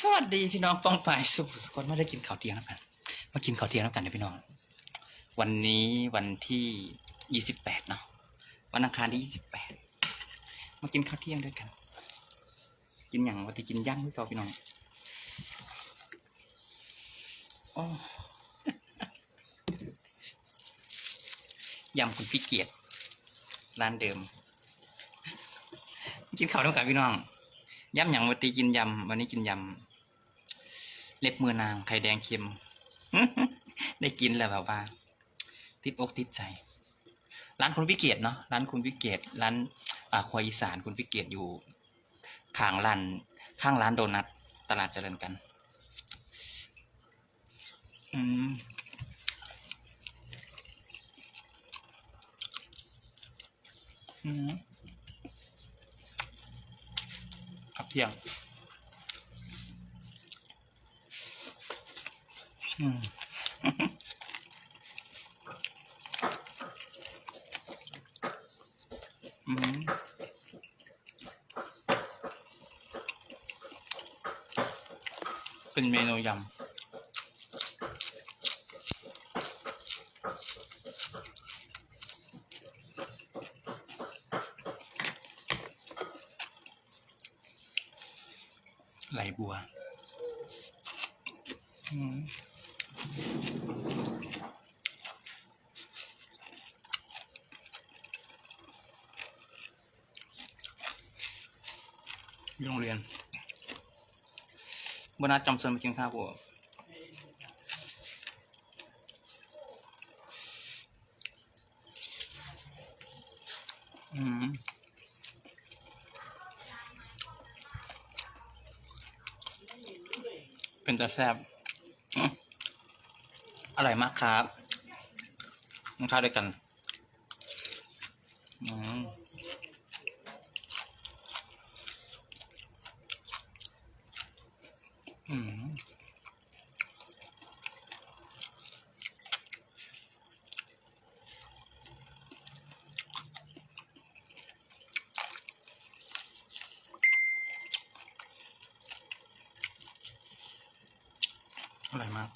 สวัสดีพี่น้องป้องไปสุขสุขคนไม่ได้กินข้าวเที่ยงแล้วกัน มากินข้าวเที่ยงแล้วกันนะพี่น้อง วันนี้วันที่ยี่สิบแปดเนาะวันอังคารที่ยี่สิบแปดมากินข้าวเที่ยงด้วยกัน กินอย่างวันที่กินย่างด้วยกันพี่น้องโอ้ยำคุณพี่เกียรติร้านเดิม กินข้าวด้วยกันพี่น้อง ยำอย่างวันตีกินยำวันนี้กินยำเล็บมือนางไข่แดงเค็ม ได้กินแล้วแบบว่า ติดอกติดใจ ร้านคุณพิเกตเนาะร้านคุณพิเกตร้านควายอีสานคุณพิเกตอยู่ข้างร้านข้างร้านโดนัทตลาดเจริญกัน อืมอืมครับเที่ยงอืมอืมเป็นเมนูยำ บัวโรงเรียนบนัดจำเซินมากินข้าวกู เป็นตาแซบอร่อยมากครับกินข้านด้วยกัน อืม อร่อยมาก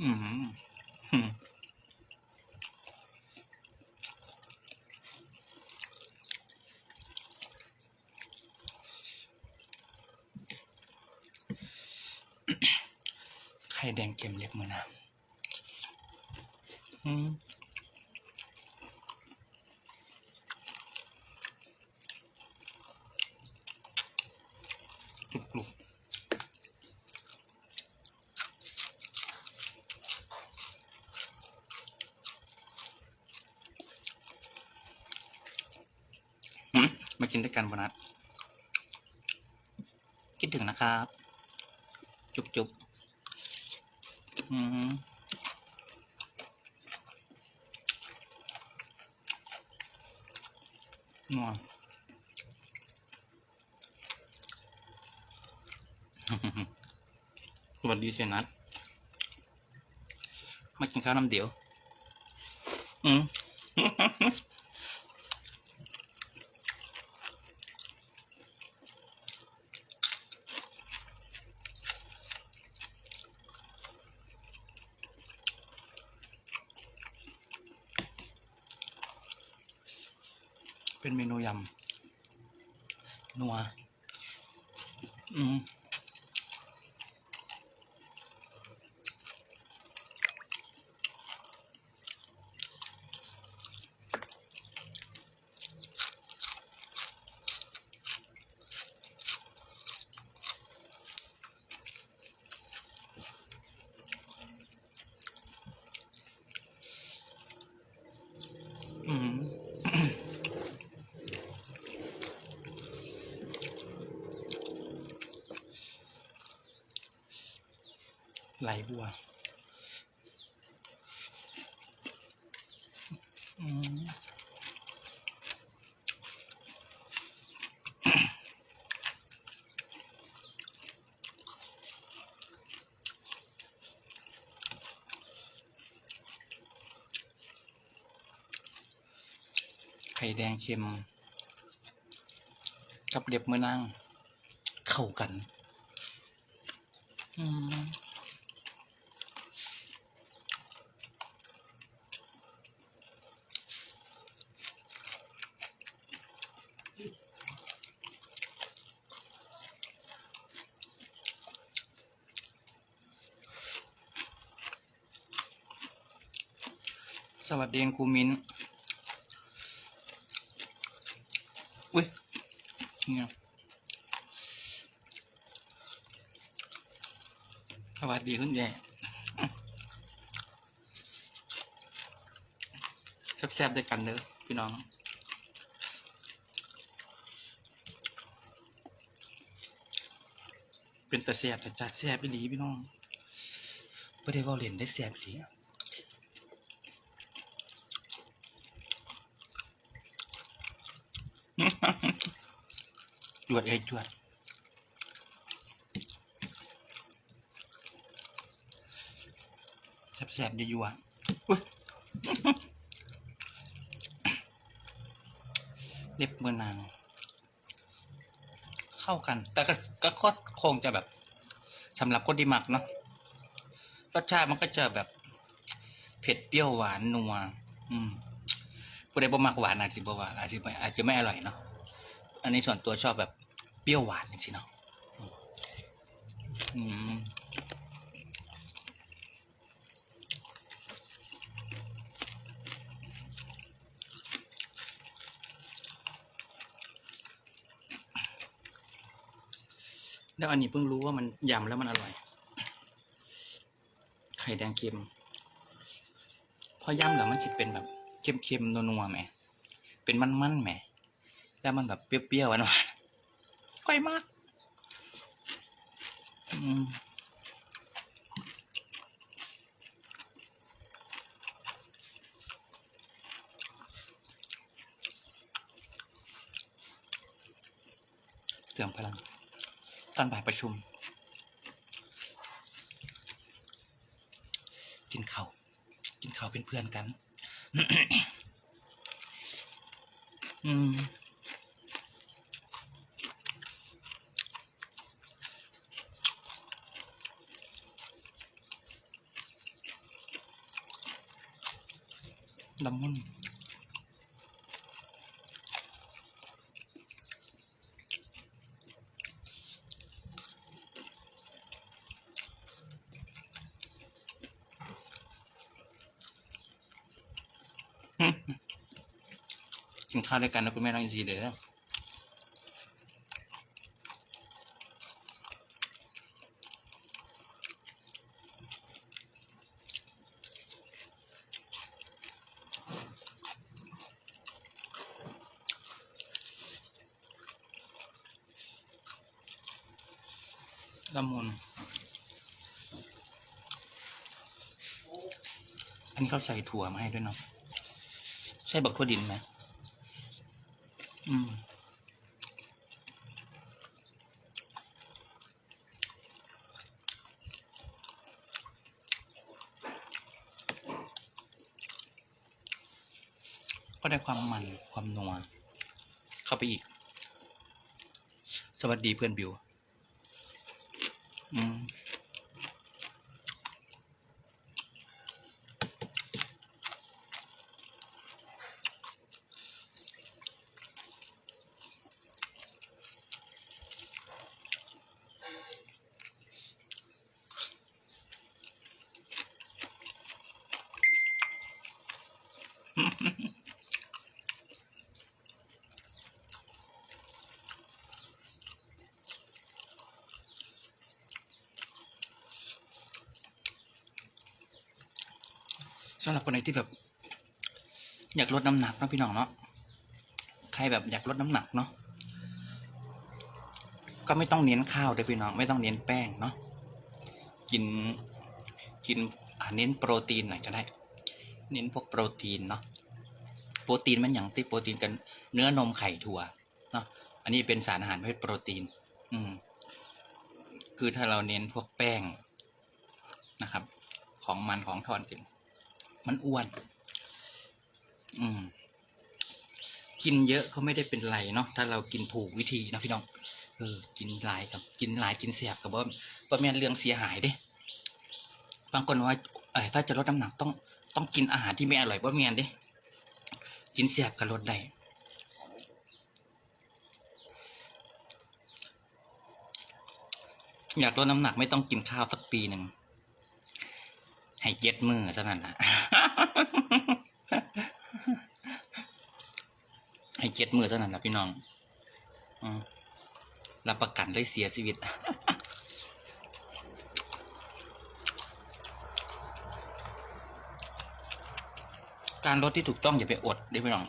อืมอืม ไข่แดงเค็มเล็บมือนางอืมกรุบกรุบมมากินด้วยกันบนัดคิดถึงนะครับ จุบจุบ อืมนัวสวัสดีเสียนัทมากินข้าวน้ำเดียว อืม เป็นเมนูยำนัวอืม ไหลบัวไข่แดงเค็ม กับเรียบมือนั่งเข้ากัน อืม สวัสดีครูมิ้นอุ้ยเนี่ยสวัสดีคุณแย่แซ่บๆด้วยกันเด้อพี่น้องเป็นตาแซ่บแต่จัดแซ่บอีหลีพี่น้องไม่ได้ว่าเล่นได้แซ่บอีหลี จวดเอ้จวดแสบๆยั่วๆอุ๊ยเล็บมือนาง เข้ากัน แต่ก็ก็ก็คงจะแบบสำหรับคนที่หมักเนาะรสชาติมันก็จะแบบเผ็ดเปรี้ยวหวานนัว อืมผู้ใดบ่มักหวานอาจจะบ่ว่าอาจจะไม่อาจจะไม่อร่อยเนาะ อันนี้ส่วนตัวชอบแบบเปรี้ยวหวานจริงๆเนาะอืมแล้วอันนี้เพิ่งรู้ว่ามันยำแล้วมันอร่อย ไข่แดงเค็ม พอย่ำแล้วมันจะเป็นแบบเค็มๆนัวๆไหม เป็นมันๆไหม แล้วมันแบบเปรี้ยวๆหวานๆค่อยมากอืมเติมพลัง ตอนบ่ายประชุม กินเข้ากินเข้าเป็นเพื่อนกัน อืม ละมุนกินข้าวด้วยกันนะคุณแม่น้องอินซีเด้อ อันนี้เขาใส่ถั่วมาให้ด้วยเนาะใช่บักทั่วดินไหมอืมก็ได้ความมันความนัวเข้าไปอีก สวัสดีเพื่อนบิว อื สำหรับคนไหนที่แบบ อยากลดน้ำหนักนะพี่น้องเนาะใครแบบอยากลดน้ำหนักเนาะก็ไม่ต้องเน้นข้าวเด้พี่น้อง ไม่ต้องเน้นแป้งเนาะกินกินเน้นโปรตีนหน่อยก็ได้ เน้นพวกโปรตีนเนาะโปรตีนมันอย่างที่โปรตีนกันเนื้อนมไข่ถั่วเนาะอันนี้เป็นสารอาหารประเภทโปรตีน อืม คือถ้าเราเน้นพวกแป้งนะครับ ของมันของทอดจริง มันอ้วน อืม กินเยอะก็ไม่ได้เป็นไรเนาะถ้าเรากินถูกวิธีนะพี่น้องเออกินหลายกับกินหลายกินเสียบกับว่าว่าแม่นเรื่องเสียหายเด้บางคนว่าเออถ้าจะลดน้ำหนักต้องต้องกินอาหารที่ไม่อร่อยว่าแม่นเด้กินเสียบกับลดได้อยากลดน้ำหนักไม่ต้องกินข้าวสักปีหนึ่ง ให้เจ็ดมือเท่านั้นนะให้เจ็ดมือเท่านั้นนะพี่น้องรับประกันเลยเสียชีวิตการลดที่ถูกต้องอย่าไปอดได้พี่น้อง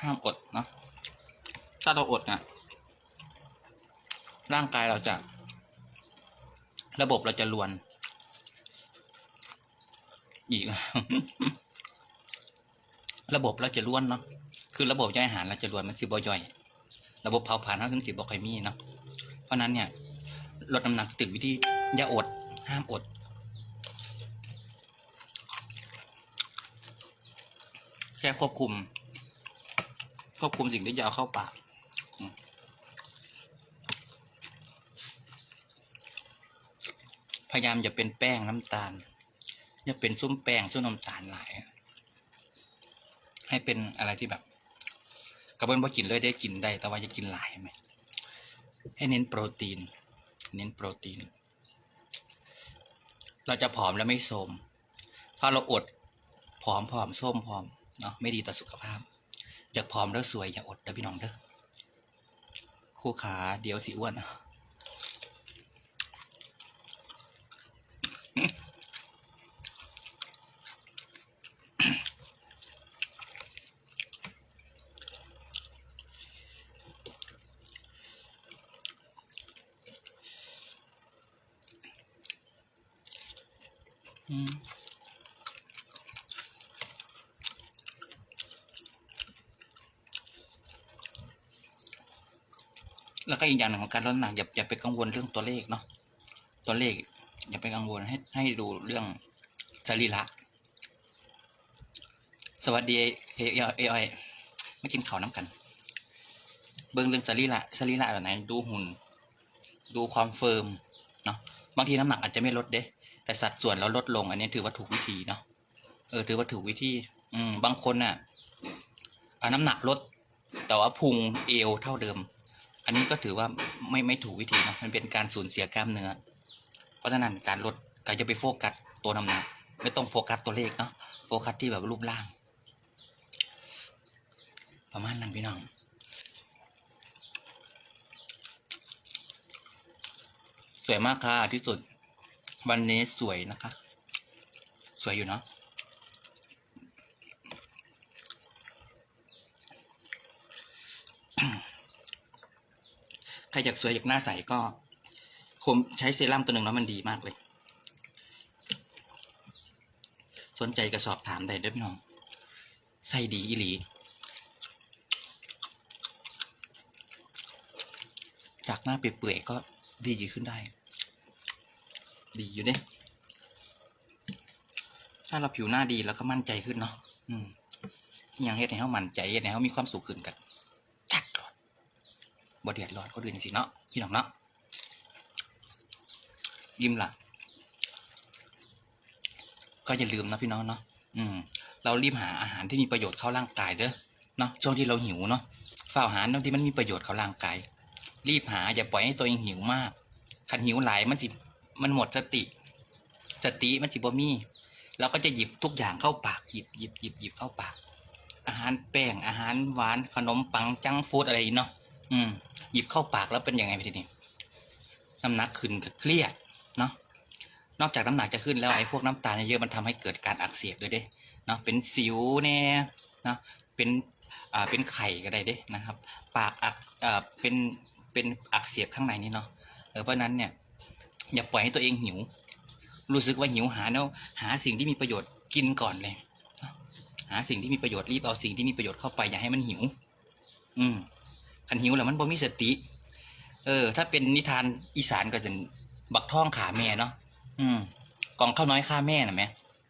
ห้ามอดเนาะถ้าเราอดนะร่างกายเราจะ ระบบเราจะรวน อีก ระบบเราจะล้วนเนาะคือระบบย่อยอาหารเราจะรวนมันสิบ่ย่อย ระบบเผาผลาญเราถึงสิบ่ค่อยมีเนาะเพราะนั้นเนี่ยลดน้ำหนักตึกวิธีอย่าอด ห้ามอดแค่ควบคุม ควบคุมสิ่งที่จะเอาเข้าปากพยายามอย่าเป็นแป้งน้ำตาล อย่าเป็นซุ้มแป้งซุ้มน้ำตาลหลาย ให้เป็นอะไรที่แบบกระเบื้องว่ากินเลยได้กินได้ แต่ว่าจะกินหลายไหมให้เน้นโปรตีน เน้นโปรตีน เราจะผอมแล้วไม่โทรมถ้าเราอดผอมผอมส้มผอมเนาะไม่ดีต่อสุขภาพ อยากผอมแล้วสวยอย่าอดเด้อพี่น้องเด้อคู่ขาเดี๋ยวสิอ้วน แล้วก็อีกอย่างหนึ่งของการลดน้ำหนักอย่าอย่าไปกังวลเรื่องตัวเลขเนาะตัวเลข อย่าไปกังวลให้ให้ดูเรื่องสรีระสวัสดีเอเอเอไอไม่กินข้าวน้ำกัน เบิ่งเรื่องสรีระสรีระแบบไหนดูหุ่น ดูความเฟิร์มเนาะบางทีน้ำหนักอาจจะไม่ลดเด้ แต่สัดส่วนเราลดลง อันนี้ถือว่าถูกวิธีเนาะเออถือว่าถูกวิธี อืมบางคนน่ะอ่าน้ำหนักลด แต่ว่าพุงเอวเท่าเดิม อันนี้ก็ถือว่าไม่ไม่ถูกวิธีนะมันเป็นการสูญเสียกล้ามเนื้อ เพราะฉะนั้นการลดก็จะไปโฟกัสตัวน้ำหนักไม่ต้องโฟกัสตัวเลขเนาะโฟกัสที่แบบรูปร่าง ประมาณนั้นพี่น้องสวยมากค่ะที่สุดวันนี้สวยนะคะ สวยอยู่เนาะ ใครอยากสวยอยากหน้าใสก็ผมใช้เซรั่มตัวหนึ่งแล้วมันดีมากเลย สนใจก็สอบถามได้ด้วยพี่น้องใส่ดีอีหลี จากหน้าเปื่อยๆก็ดีขึ้นได้ ดีอยู่เด้ถ้าเราผิวหน้าดีแล้วก็มั่นใจขึ้นเนาะ อืมยังเฮ็ดให้เขามั่นใจเฮ็ดให้เขามีความสุขขึ้นกัน บ่เดือดร้อนก็เดือดจริงๆเนาะพี่น้องเนาะยิ้มละก็อย่าลืมนะพี่น้องเนาะอืม เรารีบหาอาหารที่มีประโยชน์เข้าร่างกายเด้อเนาะช่วงที่เราหิวเนาะฝ้าอาหารเนที่มันมีประโยชน์เข้าร่างกาย รีบหาอย่าปล่อยให้ตัวเองหิวมากคันหิวหลายมันสิมันหมดสติ สติมันสิบ่มีเราก็จะหยิบทุกอย่างเข้าปากหยิบหยิบหยิบหยิบเข้าปาก อาหารแป้งอาหารหวานขนมปังจังฟูดอะไรเนาะอืม หยิบเข้าปากแล้วเป็นยังไงไปทีนี้น้ำหนักขึ้นเครียดเนาะนอกจากน้ำหนักจะขึ้นแล้วไอ้พวกน้ำตาลเยอะมันทำให้เกิดการอักเสบด้วยเด้เนาะเป็นสิวแน่เนาะเป็นอ่าเป็นไข่ก็ได้เด้นะครับ ปากอักอ่อเป็นเป็นอักเสบข้างในนี่เนาะเออเพราะนั้นเนี่ยอย่าปล่อยให้ตัวเองหิว รู้สึกว่าหิวหาแล้วหาสิ่งที่มีประโยชน์กินก่อนเลยหาสิ่งที่มีประโยชน์รีบเอาสิ่งที่มีประโยชน์เข้าไปอย่าให้มันหิว อืม คันหิวแล้วมันบ่มีสติ เออ ถ้าเป็นนิทานอีสานก็จะบักท่องขาแม่เนาะอืมกล่องข้าวน้อยข้าแม่นะแม่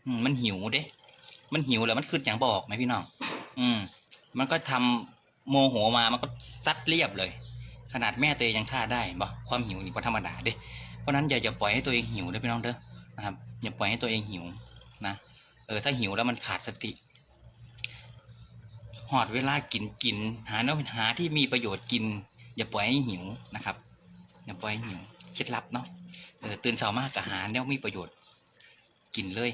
อืมมันหิวเด้ มันหิวแล้วมันขึ้นอย่างบอกไหมพี่น้อง อืม มันก็ทำโมโหมา มันก็ซัดเรียบเลย ขนาดแม่ตัวเองยังฆ่าได้บ่ความหิวนี่บ่ธรรมดาเด้ เพราะนั้นอย่าอย่าปล่อยให้ตัวเองหิวเด้พี่น้องเด้อ นะครับ อย่าปล่อยให้ตัวเองหิวนะ เออ ถ้าหิวแล้วมันขาดสติ หอดเวลากินกิน หาเนื้อหาที่มีประโยชน์กิน อย่าปล่อยให้หิวนะครับ อย่าปล่อยให้หิวเคล็ดลับเนาะเออตื่นเช้ามากกับหาเนี่ยมีประโยชน์กินเลย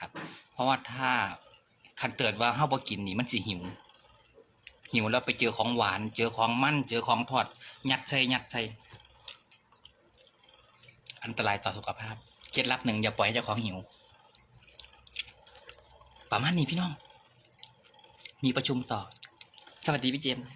ครับ เพราะว่าถ้าคันเติดว่าเฮาบ่กินนี่มันสิหิว หิวแล้วไปเจอของหวาน เจอของมันเจอของทอด ยัดใส่ยัดใส่อันตรายต่อสุขภาพ เคล็ดลับหนึ่งอย่าปล่อยให้เจ้าของหิว ประมาณนี้พี่น้อง มีประชุมต่อ สวัสดีพี่เจมส์